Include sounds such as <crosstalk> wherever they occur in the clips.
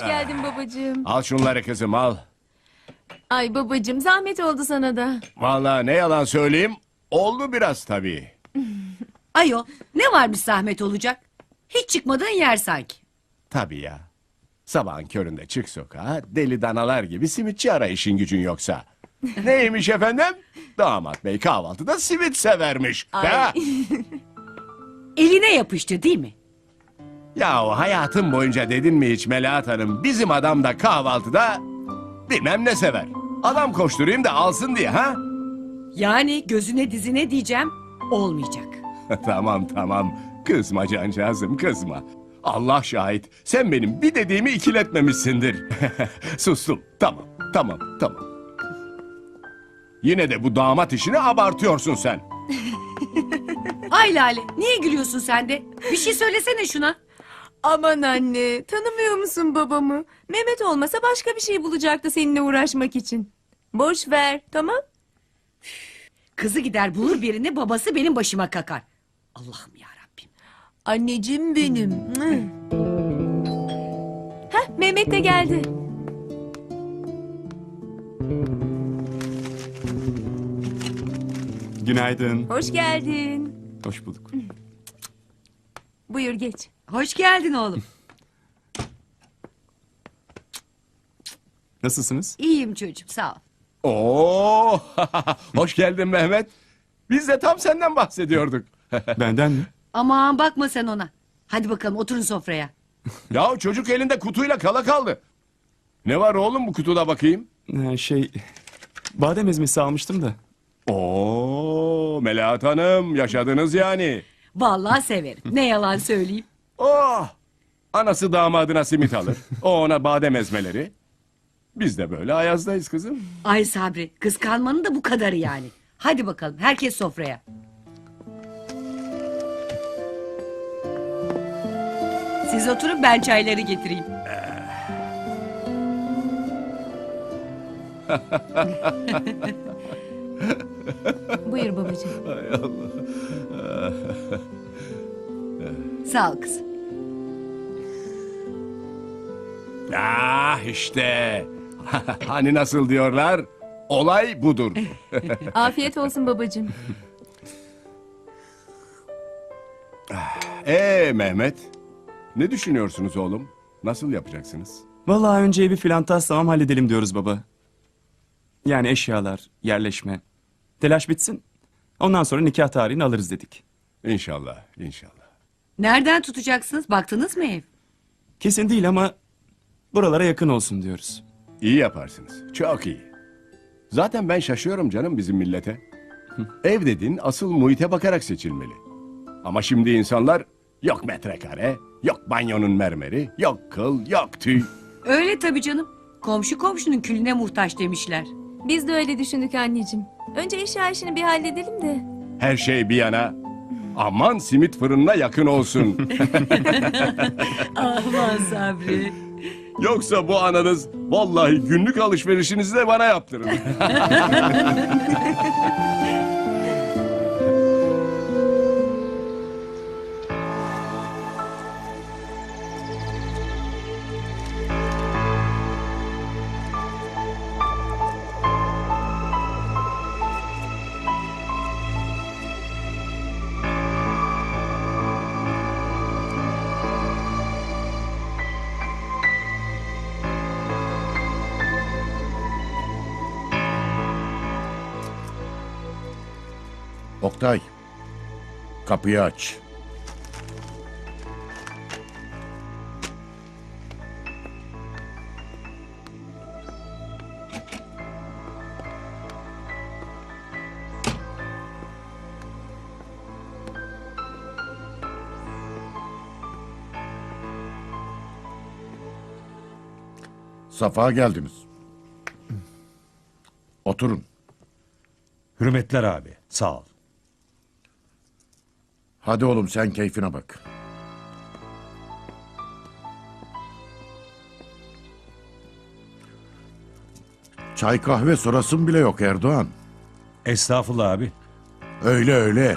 Hoş geldin babacığım. Al şunları kızım al. Ay babacığım zahmet oldu sana da. Vallahi ne yalan söyleyeyim. Oldu biraz tabii. <laughs> Ayo ne varmış zahmet olacak? Hiç çıkmadığın yer sanki. Tabii ya. Sabahın köründe çık sokağa deli danalar gibi simitçi ara işin gücün yoksa. <laughs> Neymiş efendim? Damat bey kahvaltıda simit severmiş. Ha? <laughs> Eline yapıştı değil mi? Ya hayatım boyunca dedin mi hiç Melahat Hanım bizim adam da kahvaltıda bilmem ne sever. Adam koşturayım da alsın diye ha? Yani gözüne dizine diyeceğim olmayacak. <laughs> tamam tamam. Kızma cancağızım kızma. Allah şahit sen benim bir dediğimi ikiletmemişsindir. <laughs> Sustum. Tamam tamam tamam. Yine de bu damat işini abartıyorsun sen. <laughs> Ay Lale niye gülüyorsun sen de? Bir şey söylesene şuna. Aman anne tanımıyor musun babamı? Mehmet olmasa başka bir şey bulacaktı seninle uğraşmak için. Boş ver tamam? Kızı gider bulur birini babası benim başıma kakar. Allah'ım ya Rabbim. Anneciğim benim. Heh Mehmet de geldi. Günaydın. Hoş geldin. Hoş bulduk. Buyur geç. Hoş geldin oğlum. Nasılsınız? İyiyim çocuğum sağ ol. Oo, <laughs> hoş geldin Mehmet. Biz de tam senden bahsediyorduk. <laughs> Benden mi? Aman bakma sen ona. Hadi bakalım oturun sofraya. <laughs> ya çocuk elinde kutuyla kala kaldı. Ne var oğlum bu kutuda bakayım? Ee, şey... Badem ezmesi almıştım da. Oo, Melahat Hanım yaşadınız yani. Vallahi severim. Ne yalan söyleyeyim. Oh! Anası damadına simit alır. O ona badem ezmeleri. Biz de böyle ayazdayız kızım. Ay Sabri kıskanmanın da bu kadarı yani. Hadi bakalım herkes sofraya. Siz oturun ben çayları getireyim. <laughs> Buyur babacığım. Sağ ol kızım. Ah işte. <laughs> hani nasıl diyorlar? Olay budur. <laughs> Afiyet olsun babacığım. Ee Mehmet, ne düşünüyorsunuz oğlum? Nasıl yapacaksınız? Vallahi önce bir filan tamam halledelim diyoruz baba. Yani eşyalar, yerleşme. Telaş bitsin. Ondan sonra nikah tarihini alırız dedik. İnşallah, inşallah. Nereden tutacaksınız? Baktınız mı ev? Kesin değil ama buralara yakın olsun diyoruz. İyi yaparsınız. Çok iyi. Zaten ben şaşıyorum canım bizim millete. Ev dediğin asıl muhite bakarak seçilmeli. Ama şimdi insanlar yok metrekare, yok banyonun mermeri, yok kıl, yok tüy. Öyle tabii canım. Komşu komşunun külüne muhtaç demişler. Biz de öyle düşündük anneciğim. Önce eşya işini bir halledelim de. Her şey bir yana. Aman simit fırınına yakın olsun. <laughs> Aman Sabri. Yoksa bu ananız vallahi günlük alışverişinizi de bana yaptırın. <laughs> Oktay, kapıyı aç. Safa geldiniz. Oturun. Hürmetler abi. Sağ ol. Hadi oğlum sen keyfine bak. Çay kahve sorasın bile yok Erdoğan. Estağfurullah abi. Öyle öyle.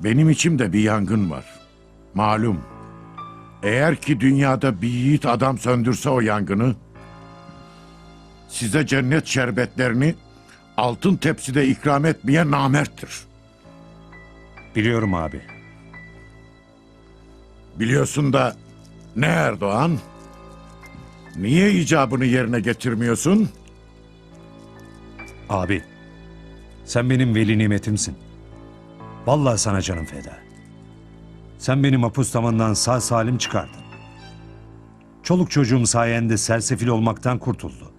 Benim içimde bir yangın var. Malum. Eğer ki dünyada bir yiğit adam söndürse o yangını, size cennet şerbetlerini altın tepside ikram etmeye namerttir. Biliyorum abi. Biliyorsun da ne Erdoğan? Niye icabını yerine getirmiyorsun? Abi. Sen benim veli nimetimsin. Vallahi sana canım feda. Sen benim apustamandan sağ salim çıkardın. Çoluk çocuğum sayende sersefil olmaktan kurtuldu.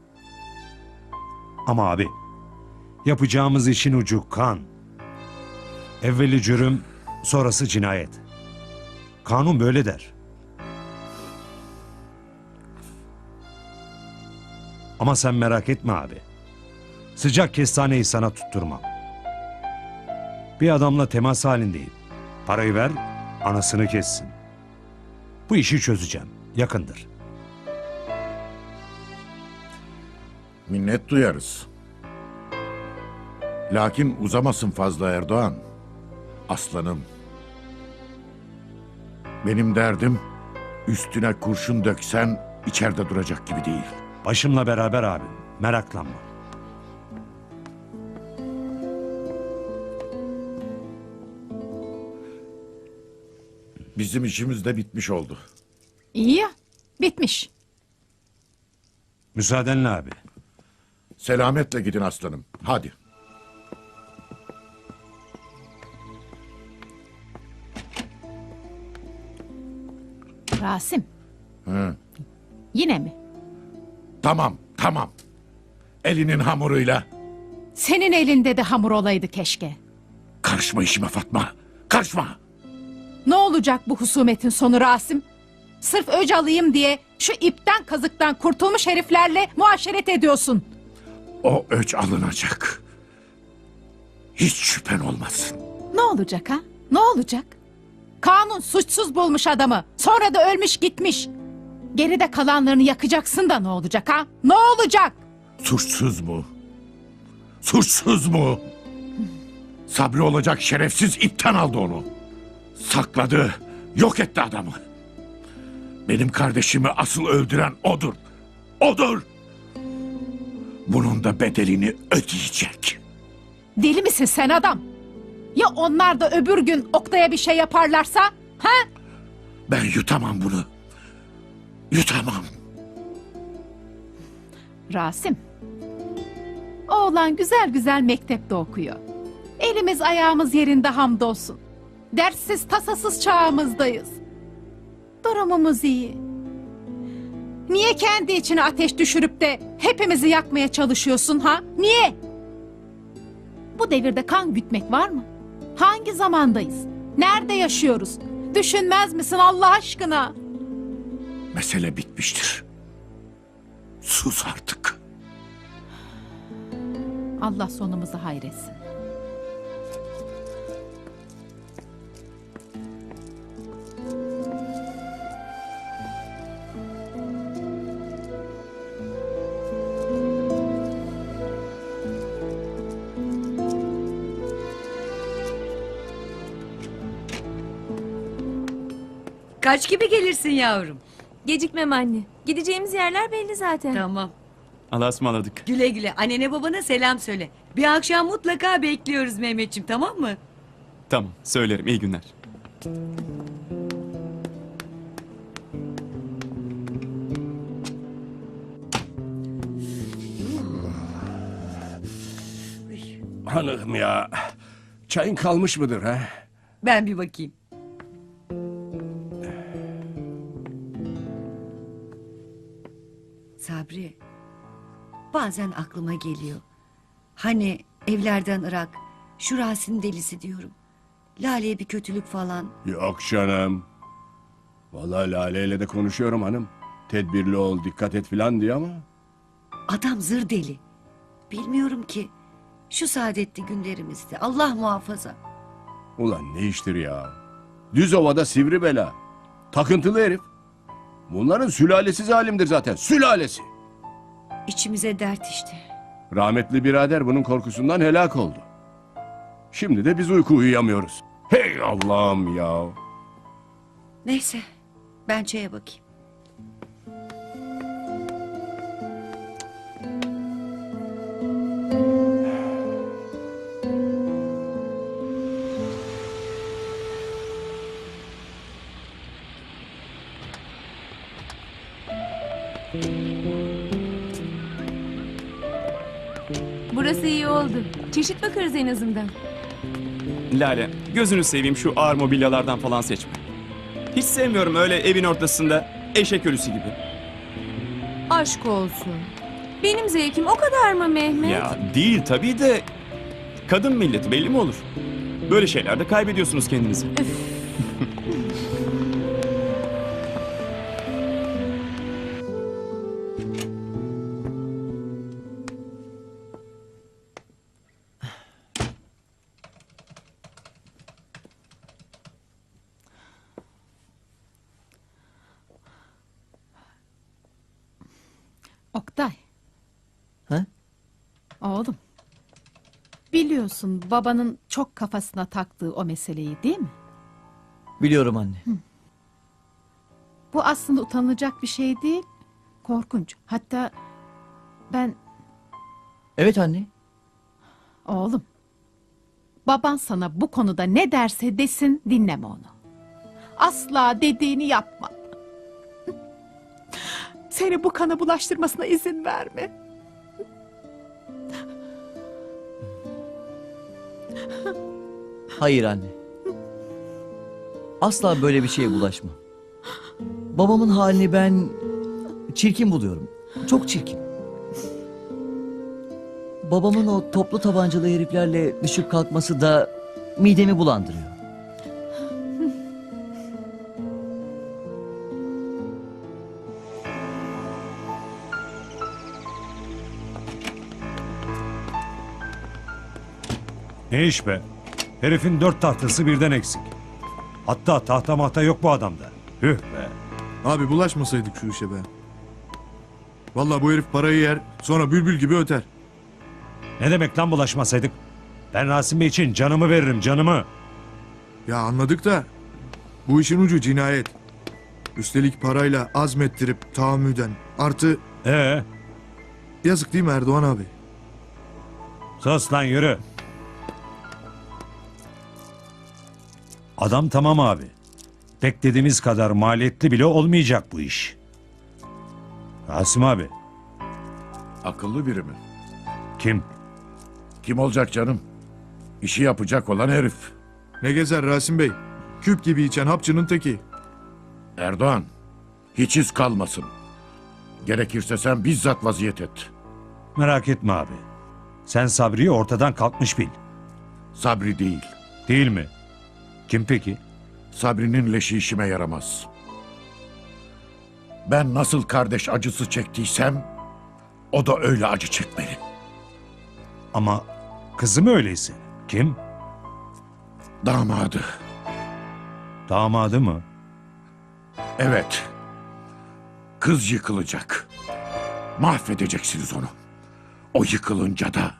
Ama abi, yapacağımız işin ucu kan. Evveli cürüm, sonrası cinayet. Kanun böyle der. Ama sen merak etme abi. Sıcak kestaneyi sana tutturmam. Bir adamla temas halindeyim. Parayı ver, anasını kessin. Bu işi çözeceğim. Yakındır. Minnet duyarız. Lakin uzamasın fazla Erdoğan. Aslanım. Benim derdim üstüne kurşun döksen içeride duracak gibi değil. Başımla beraber abim. Meraklanma. Bizim işimiz de bitmiş oldu. İyi ya. Bitmiş. Müsaadenle abi. Selametle gidin aslanım. Hadi. Rasim. Hı. Yine mi? Tamam, tamam. Elinin hamuruyla. Senin elinde de hamur olaydı keşke. Karışma işime Fatma. Karışma. Ne olacak bu husumetin sonu Rasim? Sırf öc alayım diye şu ipten kazıktan kurtulmuş heriflerle muaşeret ediyorsun. O öç alınacak. Hiç şüphen olmasın. Ne olacak ha? Ne olacak? Kanun suçsuz bulmuş adamı. Sonra da ölmüş gitmiş. Geride kalanlarını yakacaksın da ne olacak ha? Ne olacak? Suçsuz mu? Suçsuz mu? Sabri olacak şerefsiz ipten aldı onu. Sakladı, yok etti adamı. Benim kardeşimi asıl öldüren odur. Odur. Bunun da bedelini ödeyecek. Deli misin sen adam? Ya onlar da öbür gün Oktay'a bir şey yaparlarsa? Ha? Ben yutamam bunu. Yutamam. Rasim. Oğlan güzel güzel mektepte okuyor. Elimiz ayağımız yerinde hamdolsun. Derssiz tasasız çağımızdayız. Durumumuz iyi. Niye kendi içine ateş düşürüp de hepimizi yakmaya çalışıyorsun ha? Niye? Bu devirde kan gütmek var mı? Hangi zamandayız? Nerede yaşıyoruz? Düşünmez misin Allah aşkına? Mesele bitmiştir. Sus artık. Allah sonumuzu hayretsin. Kaç gibi gelirsin yavrum? Gecikmem anne. Gideceğimiz yerler belli zaten. Tamam. Allah'a ısmarladık. Güle güle. Annene babana selam söyle. Bir akşam mutlaka bekliyoruz Mehmetçim tamam mı? Tamam söylerim iyi günler. Hanım ya. Çayın kalmış mıdır ha? Ben bir bakayım. Sabri, bazen aklıma geliyor. Hani evlerden Irak, şu Rasim delisi diyorum. Lale'ye bir kötülük falan. Yok canım. Vallahi Lale ile de konuşuyorum hanım. Tedbirli ol, dikkat et filan diye ama. Adam zır deli. Bilmiyorum ki. Şu saadetli günlerimizde Allah muhafaza. Ulan ne iştir ya? Düz ovada sivri bela. Takıntılı herif. Bunların sülalesi zalimdir zaten. Sülalesi. İçimize dert işte. Rahmetli birader bunun korkusundan helak oldu. Şimdi de biz uyku uyuyamıyoruz. Hey Allah'ım ya. Neyse Ben çaya bakayım. Bakarız en azından. Lale, gözünü seveyim şu ağır mobilyalardan falan seçme. Hiç sevmiyorum öyle evin ortasında eşek ölüsü gibi. Aşk olsun. Benim zevkim o kadar mı Mehmet? Ya değil tabii de kadın milleti belli mi olur? Böyle şeylerde kaybediyorsunuz kendinizi. Oktay. Biliyorsun babanın çok kafasına taktığı o meseleyi değil mi? Biliyorum anne. Bu aslında utanılacak bir şey değil. Korkunç. Hatta ben Evet anne. oğlum. Baban sana bu konuda ne derse desin dinleme onu. Asla dediğini yapma. Seni bu kana bulaştırmasına izin verme. Hayır anne. Asla böyle bir şeye bulaşma. Babamın halini ben çirkin buluyorum. Çok çirkin. Babamın o toplu tabancalı heriflerle düşüp kalkması da midemi bulandırıyor. Ne iş be? Herifin dört tahtası birden eksik. Hatta tahta mahta yok bu adamda. Hüh be. Abi bulaşmasaydık şu işe be. Vallahi bu herif parayı yer sonra bülbül gibi öter. Ne demek lan bulaşmasaydık? Ben Rasim Bey için canımı veririm canımı. Ya anladık da bu işin ucu cinayet. Üstelik parayla azmettirip tahammüden artı Ee, yazık değil mi Erdoğan abi? sus lan yürü. Adam tamam abi. Beklediğimiz kadar maliyetli bile olmayacak bu iş. Rasim abi. Akıllı biri mi? Kim? Kim olacak canım? İşi yapacak olan herif. Ne gezer Rasim Bey? Küp gibi içen hapçının teki. Erdoğan, hiç iz kalmasın. Gerekirse sen bizzat vaziyet et. Merak etme abi. Sen Sabri'yi ortadan kalkmış bil. Sabri değil. Değil mi? Kim peki? Sabri'nin leşi işime yaramaz. Ben nasıl kardeş acısı çektiysem, o da öyle acı çekmeli. Ama kızı mı öyleyse? Kim? Damadı. Damadı mı? Evet. Kız yıkılacak. Mahvedeceksiniz onu. O yıkılınca da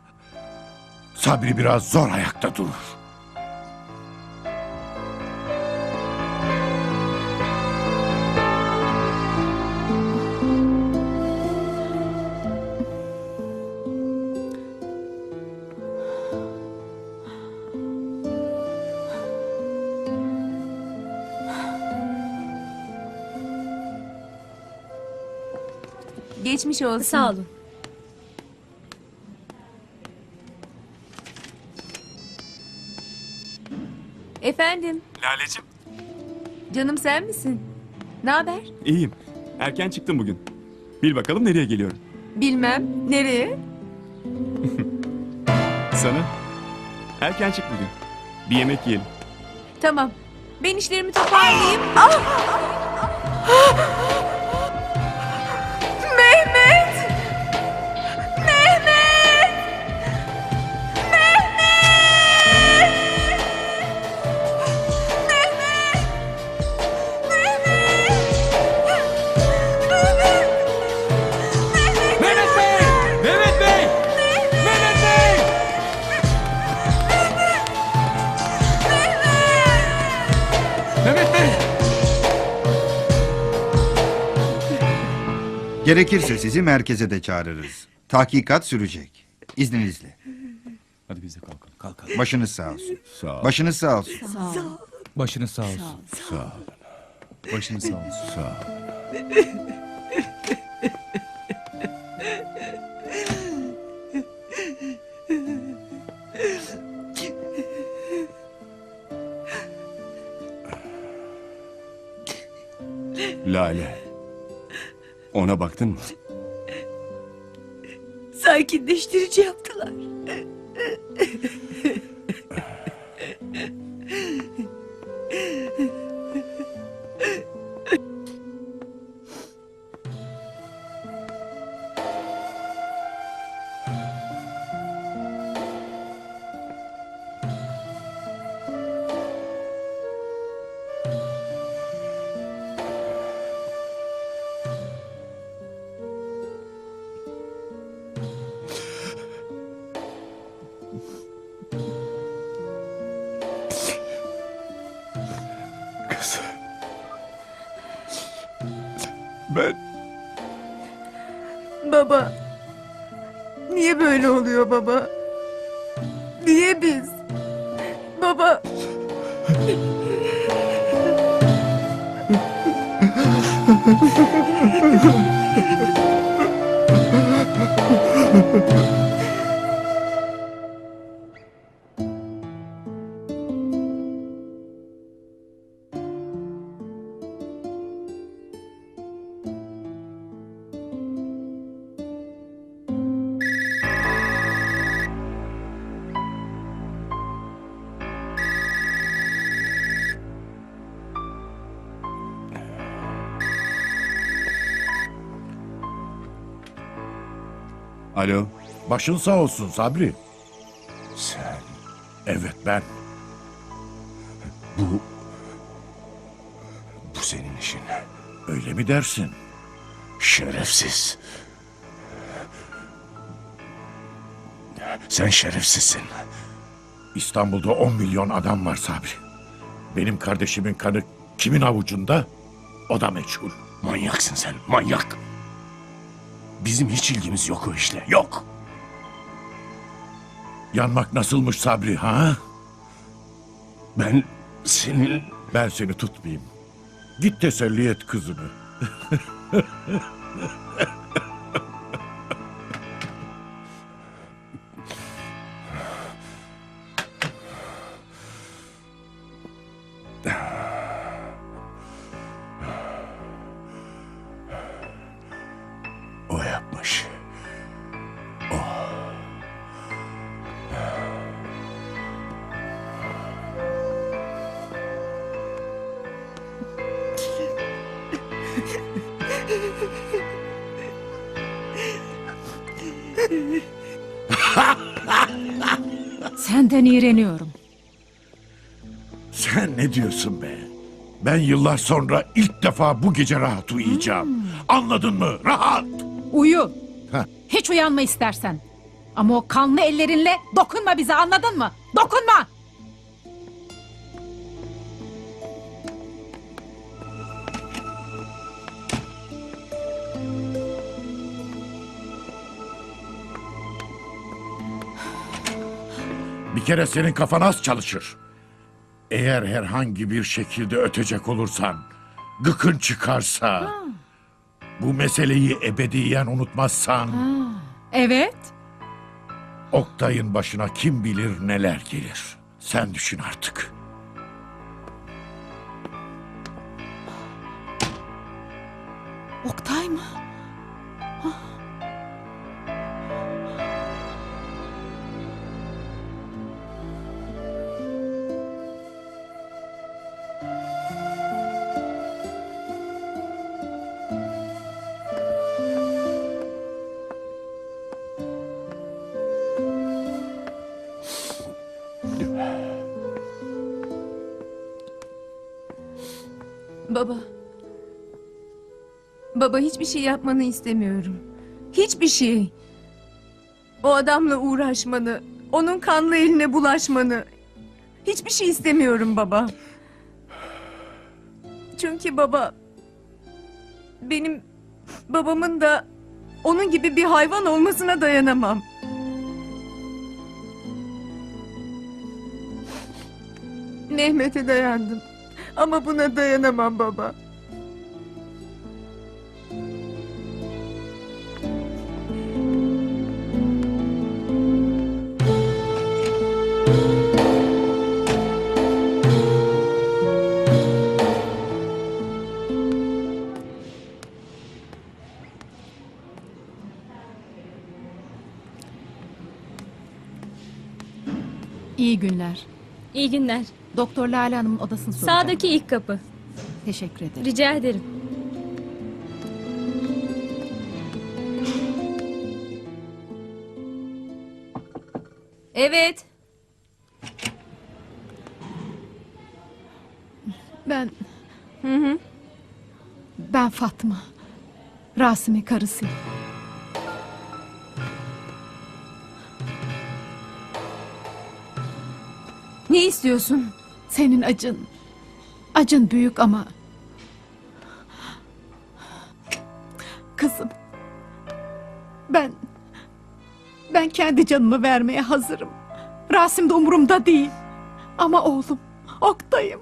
Sabri biraz zor ayakta durur. Geçmiş olsun. Sağ olun. Efendim, Laleciğim. canım sen misin? Ne haber? İyiyim. Erken çıktım bugün. Bil bakalım nereye geliyorum. Bilmem. Nereye? Sana. Erken çık bugün. Bir yemek yiyelim. Tamam. Ben işlerimi toparlayayım. Ah! Mehmet! Gerekirse sizi merkeze de çağırırız. Tahkikat sürecek. İzninizle. Hadi biz de kalkalım. Kalkalım. Başınız sağ olsun. Sağ ol. Başınız sağ olsun. Başınız sağ olsun. Sağ ol. Başınız sağ olsun. Sağ ol. Lale. Ona baktın mı? Sakinleştirici yaptılar. <laughs> böyle oluyor baba? Niye biz? Alo. Başın sağ olsun Sabri. Sen Evet ben. bu bu senin işin. Öyle mi dersin? Şerefsiz. Sen şerefsizsin. İstanbul'da 10 milyon adam var Sabri. Benim kardeşimin kanı kimin avucunda? O da meçhul. Manyaksın sen, manyak. Bizim hiç ilgimiz yok o işle, yok. Yanmak nasılmış Sabri ha? Ben senin... Ben seni tutmayayım. Git teselli et kızını. <laughs> yıllar sonra ilk defa bu gece rahat uyuyacağım. Anladın mı? Rahat. Uyu. Heh. Hiç uyanma istersen. Ama o kanlı ellerinle dokunma bize anladın mı? Dokunma. Bir kere senin kafan az çalışır. Eğer herhangi bir şekilde ötecek olursan, gıkın çıkarsa, bu meseleyi ebediyen unutmazsan, Evet. Oktay'ın başına kim bilir neler gelir. Sen düşün artık. Oktay mı? Baba. Baba hiçbir şey yapmanı istemiyorum. Hiçbir şey. O adamla uğraşmanı, onun kanlı eline bulaşmanı. Hiçbir şey istemiyorum baba. Çünkü baba benim Babamın da onun gibi bir hayvan olmasına dayanamam. Mehmet'e dayandım. Ama buna dayanamam baba. İyi günler. İyi günler. Doktor Lale Hanım'ın odasını soracağım. Sağdaki ilk kapı. Teşekkür ederim. Rica ederim. Evet. Ben... Ben Fatma. Rasim'in karısıyım. Ne istiyorsun? Senin acın... Acın büyük ama... Kızım... Ben... Ben kendi canımı vermeye hazırım. Rasim de umurumda değil. Ama oğlum, Oktay'ım.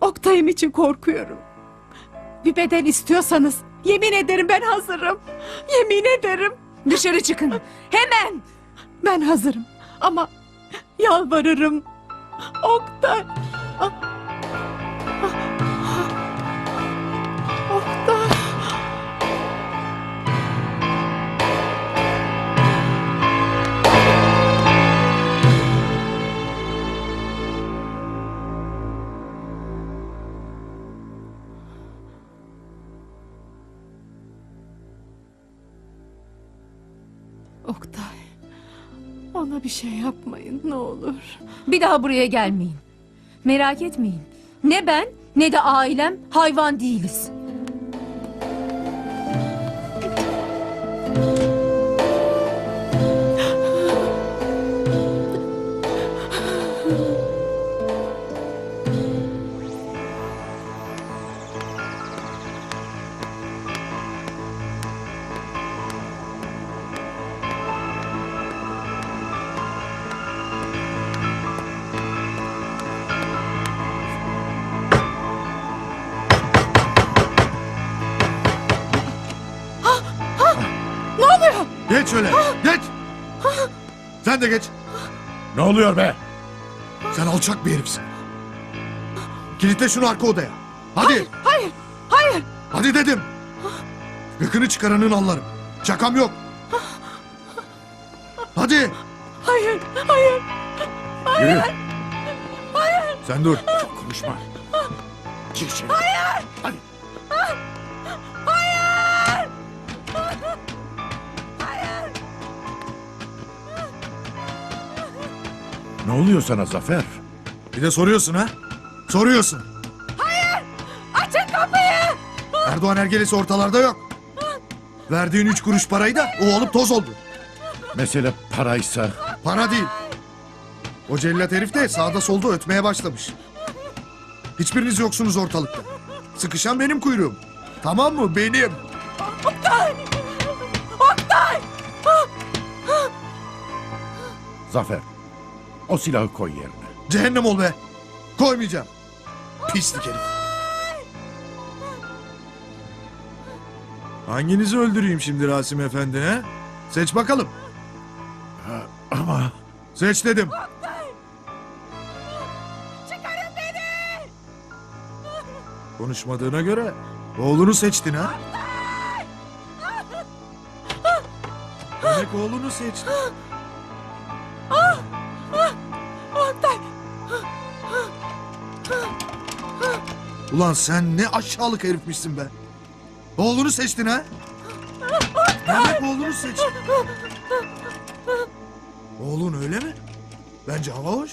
Oktay'ım için korkuyorum. Bir bedel istiyorsanız yemin ederim ben hazırım. Yemin ederim Dışarı çıkın. Hemen. ben hazırım. Ama yalvarırım. Oktay. Bir şey yapmayın ne olur. Bir daha buraya gelmeyin. Merak etmeyin. Ne ben ne de ailem hayvan değiliz. De geç. Ne oluyor be? Sen alçak bir herifsin. Kilitle şunu arka odaya. Hadi. Hayır, hayır. Hadi dedim. Gıkını çıkaranın allarım. Şakam yok. Hadi. Hayır, hayır. Yürü. Sen dur. Çok konuşma. Gir içeri. Hadi. Ne oluyor sana Zafer? Bir de soruyorsun ha? Soruyorsun. Açın kapıyı. Erdoğan ergelesi ortalarda yok. Verdiğin üç kuruş parayı da o olup toz oldu. Mesele paraysa Para değil. O cellat herif de sağda solda ötmeye başlamış. Hiçbiriniz yoksunuz ortalıkta. Sıkışan benim kuyruğum. Tamam mı? Benim. Zafer. O silahı koy yerine. Cehennem ol be. Koymayacağım. Pislik herif. Hanginizi öldüreyim şimdi Rasim Efendi he? Seç bakalım. Ama Seç dedim. Konuşmadığına göre oğlunu seçtin ha? Demek oğlunu seçtin. Ulan sen ne aşağılık herifmişsin be. Oğlunu seçtin ha? Demek oğlunu seçtin. Oğlun öyle mi? Bence hava hoş.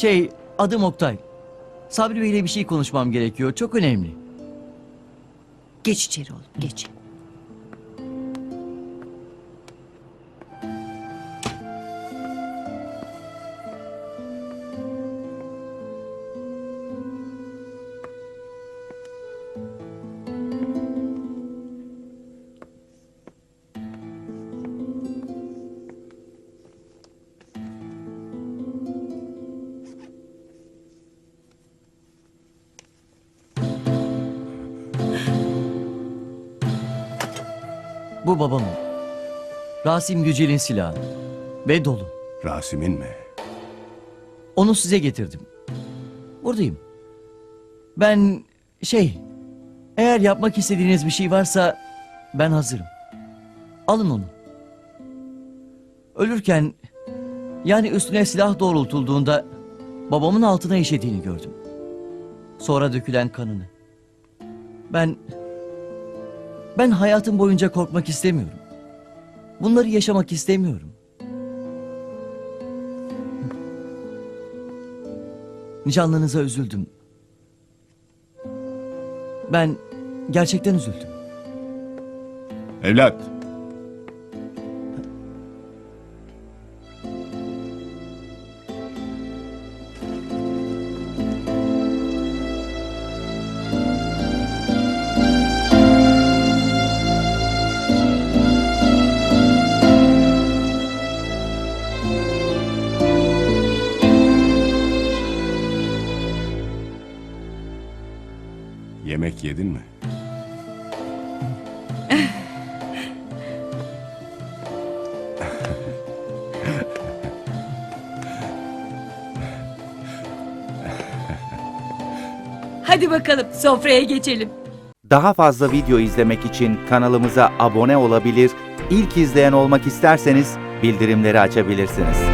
Şey, adım Oktay. Sabri Bey'le bir şey konuşmam gerekiyor. Çok önemli. Geç içeri oğlum geç. Bu babamın. Rasim Yücel'in silahı. Ve dolu. Rasim'in mi? Onu size getirdim. Buradayım. Ben şey, eğer yapmak istediğiniz bir şey varsa ben hazırım. Alın onu. Ölürken yani üstüne silah doğrultulduğunda babamın altına işediğini gördüm. Sonra dökülen kanını. Ben ben hayatım boyunca korkmak istemiyorum. Bunları yaşamak istemiyorum. Nişanlınıza üzüldüm. Ben gerçekten üzüldüm. Evlat. Yemek yedin mi? Hadi bakalım sofraya geçelim. Daha fazla video izlemek için kanalımıza abone olabilir, ilk izleyen olmak isterseniz bildirimleri açabilirsiniz.